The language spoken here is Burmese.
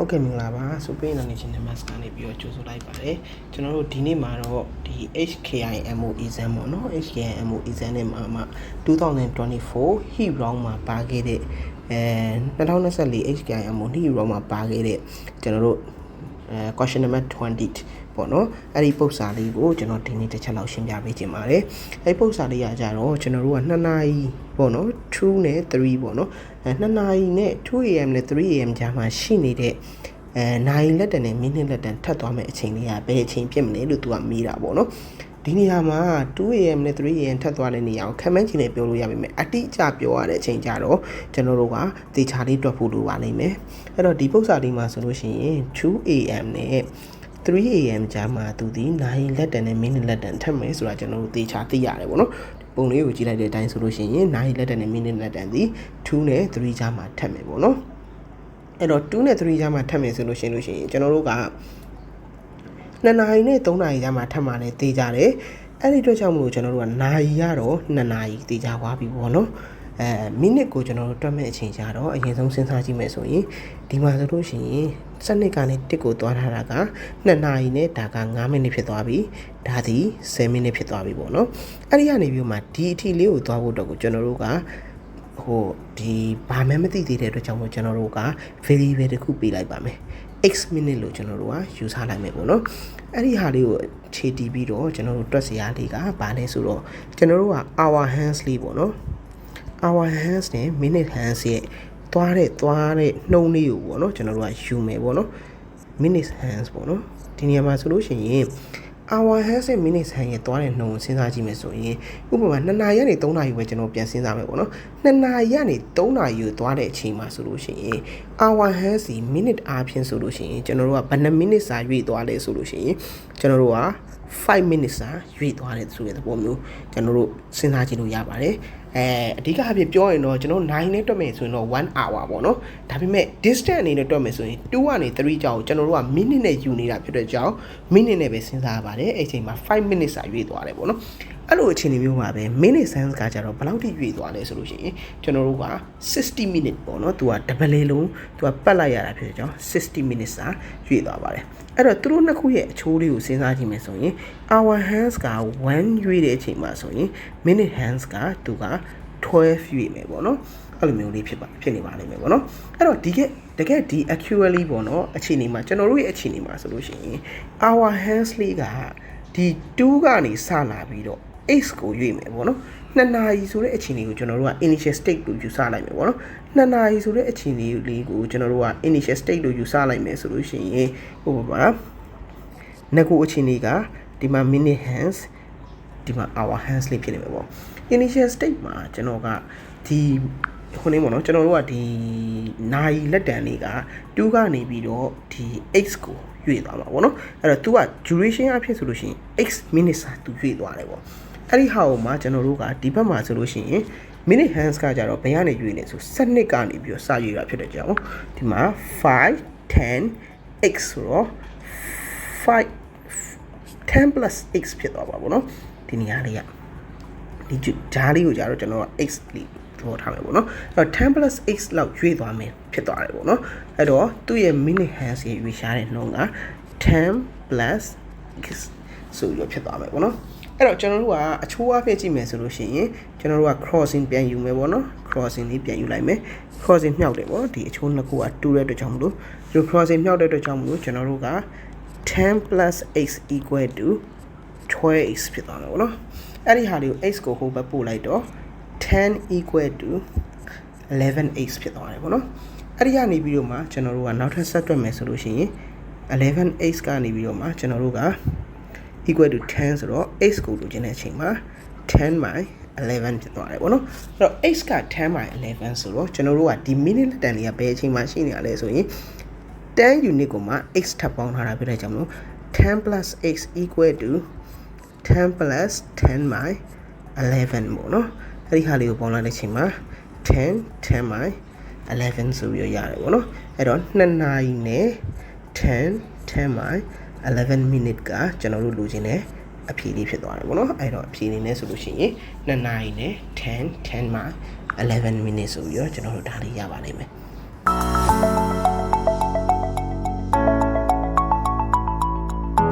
ဟုတ်ကဲ့မင်္ဂလာပါ Super International Mass ကနေပြီးတော့ကြိုဆိုလိုက်ပါတယ်ကျွန်တော်တို့ဒီနေ့မှာတော့ဒီ HKIMO exam ပေါ့နော် HKIMO exam နဲ့မှာမှ2024 heat round မှာပါခဲ့တဲ့အဲ2024 HKIMO heat round မှာပါခဲ့တဲ့ကျွန်တော်တို့အဲ question number 20 ပေါ့နော်အဲ့ဒီပုံစံလေးကိုကျွန်တော်ဒီနေ့တစ်ချက်လောက်ရှင်းပြပေးခြင်းပါတယ်အဲ့ဒီပုံစံလေးကကြတော့ကျွန်တော်တို့က2နာရီပေါ့နော်2နဲ့3ပေါ့နော်အဲ2နာရီနဲ့ 2am နဲ့ 3am ကြားမှာရှိနေတဲ့အဲနိုင်လက်တန်နဲ့မိနစ်လက်တန်ထပ်သွားမယ့်အချိန်လေးကဘယ်အချိန်ဖြစ်မလဲလို့သူကမေးတာပေါ့နော်ဒီနေရာမှာ 2am နဲ့ 3am ထပ်သွားတဲ့နေရာကိုခံမှန်းချင်နေပြောလို့ရပါမယ်အတိအကျပြောရတဲ့အချိန်ကြတော့ကျွန်တော်တို့ကတေချာလေးတွက်ဖို့လိုပါလိမ့်မယ်အဲ့တော့ဒီပု္ပ္ပစာလေးမှာဆိုလို့ရှိရင် 2am နဲ့ 3am ကြားမှာသူဒီ9လက်တန်နဲ့မိနစ်လက်တန်ထပ်မယ်ဆိုတာကျွန်တော်တို့သေချာသိရတယ်ပေါ့နော်ပုံလေးကိုကြည့်လိုက်တဲ့အတိုင်းဆိုလို့ရှိရင်9လက်တန်နဲ့မိနစ်လက်တန်ဒီ2နဲ့3ကြားမှာထပ်မယ်ပေါ့နော်အဲ့တော့2နဲ့3ကြားမှာထပ်မယ်ဆိုလို့ရှိရင်လို့ရှိရင်ကျွန်တော်တို့က2နာရီနဲ့3နာရီကြားမှာထပ်မှာလည်းသေချာတယ်အဲ့ဒီအတွက်ကြောင့်မလို့ကျွန်တော်တို့ကနာရီရတော့2နာရီသေချာသွားပြီပေါ့နော် အဲမိနစ်ကိုကျွန်တော်တို့တွက်မဲ့အချိန်ကြတော့အရင်ဆုံးစဉ်းစားကြည့်မယ်ဆိုရင်ဒီမှာဆိုလို့ရှိရင်စနစ်ကနေတစ်ကိုသွားထားတာက2နာရီနဲ့ဒါက9မိနစ်ဖြစ်သွားပြီဒါဒီ10မိနစ်ဖြစ်သွားပြီပေါ့နော်အဲ့ဒီကနေပြီးမှဒီအထီလေးကိုသွားဖို့တော့ကိုကျွန်တော်တို့ကဟိုဒီဘာမှမသိသေးတဲ့အတွက်ကြောင့်မို့ကျွန်တော်တို့က variable တစ်ခုပေးလိုက်ပါမယ် x minute လို့ကျွန်တော်တို့ကယူဆလိုက်မယ်ပေါ့နော်အဲ့ဒီဟာလေးကိုခြေတီးပြီးတော့ကျွန်တော်တို့တွက်စရာလေးကဘာလဲဆိုတော့ကျွန်တော်တို့က hour hands လေးပေါ့နော် hour hands နဲ့ minute hands ရဲ့သွားတဲ့သွားတဲ့နှုံးလေးကိုပေါ့နော်ကျွန်တော်တို့ကယူမယ်ပေါ့နော် minute hands ပေါ့နော်ဒီနေရာမှာဆိုလို့ရှိရင် hour hands နဲ့ minute hands ရဲ့သွားတဲ့နှုံးကိုစဉ်းစားကြည့်မယ်ဆိုရင်ဥပမာ2နာရီကနေ3နာရီပဲကျွန်တော်ပြန်စဉ်းစားမယ်ပေါ့နော်2နာရီကနေ3နာရီကိုသွားတဲ့အချိန်မှာဆိုလို့ရှိရင် hour hands စီ minute အားဖြင့်ဆိုလို့ရှိရင်ကျွန်တော်တို့ကဘယ်နှ minute စာရွေ့သွားလဲဆိုလို့ရှိရင်ကျွန်တော်တို့က5 minutes စာရွေ့သွားတယ်ဆိုတဲ့သဘောမျိုးကျွန်တော်တို့စဉ်းစားကြည့်လို့ရပါတယ်အဲအဓိကအဖြစ်ပြောရင်တော့ကျွန်တော်9နဲ့တွက်မယ်ဆိုရင်တော့1 hour ပေါ့နော်ဒါပေမဲ့ distance အနေနဲ့တွက်မယ်ဆိုရင်2ကနေ3ကြောင်းကျွန်တော်တို့က minute နဲ့ယူနေတာဖြစ်တဲ့ကြောင်း minute နဲ့ပဲစဉ်းစားရပါတယ်အဲ့ချိန်မှာ5 minutes စာရွေ့သွားတယ်ပေါ့နော်အဲ့လိုအခြေအနေမျိုးမှာပဲ minute sense ကကြတော့ဘယ်လောက်ထိရွေ့သွားလဲဆိုလို့ရှိရင်ကျွန်တော်တို့က60 minute ပေါ့နော်သူက double လေးလုံးသူကပတ်လိုက်ရတာဖြစ်တဲ့ကြောင်း60 minutes စာရွေ့သွားပါတယ်အဲ့တော့သူတို့နှစ်ခုရဲ့အချိုးလေးကိုစဉ်းစားကြည့်မယ်ဆိုရင် our hands က1ရွေ့တဲ့အချိန်မှာဆိုရင် minute hands ကသူက12ရွေ့မယ်ပေါ့နော်အဲ့လိုမျိုးလေးဖြစ်ပါဖြစ်နေပါလိမ့်မယ်ပေါ့နော်အဲ့တော့ဒီကတကယ်ဒီ accurately ပေါ့နော်အခြေအနေမှာကျွန်တော်တို့ရဲ့အခြေအနေမှာဆိုလို့ရှိရင် our hands လေးကဒီ2ကနေစလာပြီးတော့ x ကိုရွေ့မယ်ပေါ့နော်နှစ်နာရီဆိုတဲ့အခြေအနေကိုကျွန်တော်တို့က initial state လို့ယူဆလိုက်မယ်ပေါ့နော်နှစ်နာရီဆိုတဲ့အခြေအနေလေးကိုကျွန်တော်တို့က initial state လို့ယူဆလိုက်မယ်ဆိုလို့ရှိရင်ဟိုပါငကိုအခြေအနေက ဒီမှာ minute hands ဒီမှာ hour hands လေးဖြစ်နေမှာပေါ့ initial state မှာကျွန်တော်ကဒီခုနေပေါ့နော်ကျွန်တော်တို့ကဒီနာရီလက်တံလေးက2ကနေပြီးတော့ဒီ x ကိုရွေ့သွားမှာပေါ့နော်အဲ့တော့ तू က duration အဖြစ်ဆိုလို့ရှိရင် x minutes စာ तू ရွေ့သွားတယ်ပေါ့အဲ့ဒီဟာကိုမှကျွန်တော်တို့ကဒီဘက်မှာဆိုလို့ရှိရင် minute hands ကကြတော့ဘယ်ကနေရွေ့လဲဆိုစနစ်ကနေပြီးတော့စရွေ့တာဖြစ်တဲ့ကြောင့်ဒီမှာ5 10 x ဆိုတော့5 10 plus x ဖြစ်သွားပါဘောနော်ဒီနေရာလေးကဒီဂျားလေးကိုကြတော့ကျွန်တော်က x လေးသဘောထားမယ်ပေါ့နော်အဲ့တော့10 plus x လောက်ရွေ့သွားမယ်ဖြစ်သွားတယ်ပေါ့နော်အဲ့တော့သူ့ရဲ့ minute hands ရဲ့ရွေ့ရှားတဲ့နှုန်းက10 plus x ဆိုပြီးဖြစ်သွားမယ်ပေါ့နော်အဲ့တော့ကျွန်တော်တို့ကအချိုးအဖြစ်ကြည့်မယ်ဆိုလို့ရှိရင်ကျွန်တော်တို့က crossing ပြန်ယူမယ်ပေါ့နော် crossing လေးပြန်ယူလိုက်မယ် crossing မြောက်တယ်ပေါ့ဒီအချိုးနှစ်ခုကတူတဲ့အတွက်ကြောင့်မလို့ဒီ crossing မြောက်တဲ့အတွက်ကြောင့်မလို့ကျွန်တော်တို့က 10 plus x equal to 12x ဖြစ်သွားမယ်ပေါ့နော်အဲ့ဒီဟာလေးကို x ကိုဟိုဘက်ပို့လိုက်တော့10 equal to 11x ဖြစ်သွားတယ်ပေါ့နော်အဲ့ဒီကနေပြီးတော့မှကျွန်တော်တို့ကနောက်ထပ်ဆက်တွက်မယ်ဆိုလို့ရှိရင် 11x ကနေပြီးတော့မှကျွန်တော်တို့က equal to 10ဆိုတော့ x ကိုလိုချင်တဲ့အချိန်မှာ10 by 11ဖြစ်သွားတယ်ပေါ့နော်အဲ့တော့ x က10 by 11ဆိုတော့ကျွန်တော်တို့ကဒီ minute လက်တန်လေးကဘယ်အချိန်မှာရှိနေရလဲဆိုရင် 10 unit ကိုမှ x ထပ်ပေါင်းထားတာဖြစ်တဲ့ကြောင့်မလို့10 plus x equal to 10 plus 10 by 11ပေါ့နော်အဲ့ဒီဟာလေးကိုပေါင်းလိုက်တဲ့အချိန်မှာ10 10 by 11ဆိုပြီးရရတယ်ပေါ့နော်အဲ့တော့2နာရီနဲ့10 10 by 11 minute ကကျွန်တော်တို့လိုချင်တဲ့အဖြေလေးဖြစ်သွားတယ်ပေါ့နော်အဲ့တော့အဖြေလေးနဲ့ဆိုလို့ရှိရင်2နာရီနဲ့10 10 by 11 minute ဆိုပြီးတော့ကျွန်တော်တို့ဒါလေးရပါလိမ့်မယ်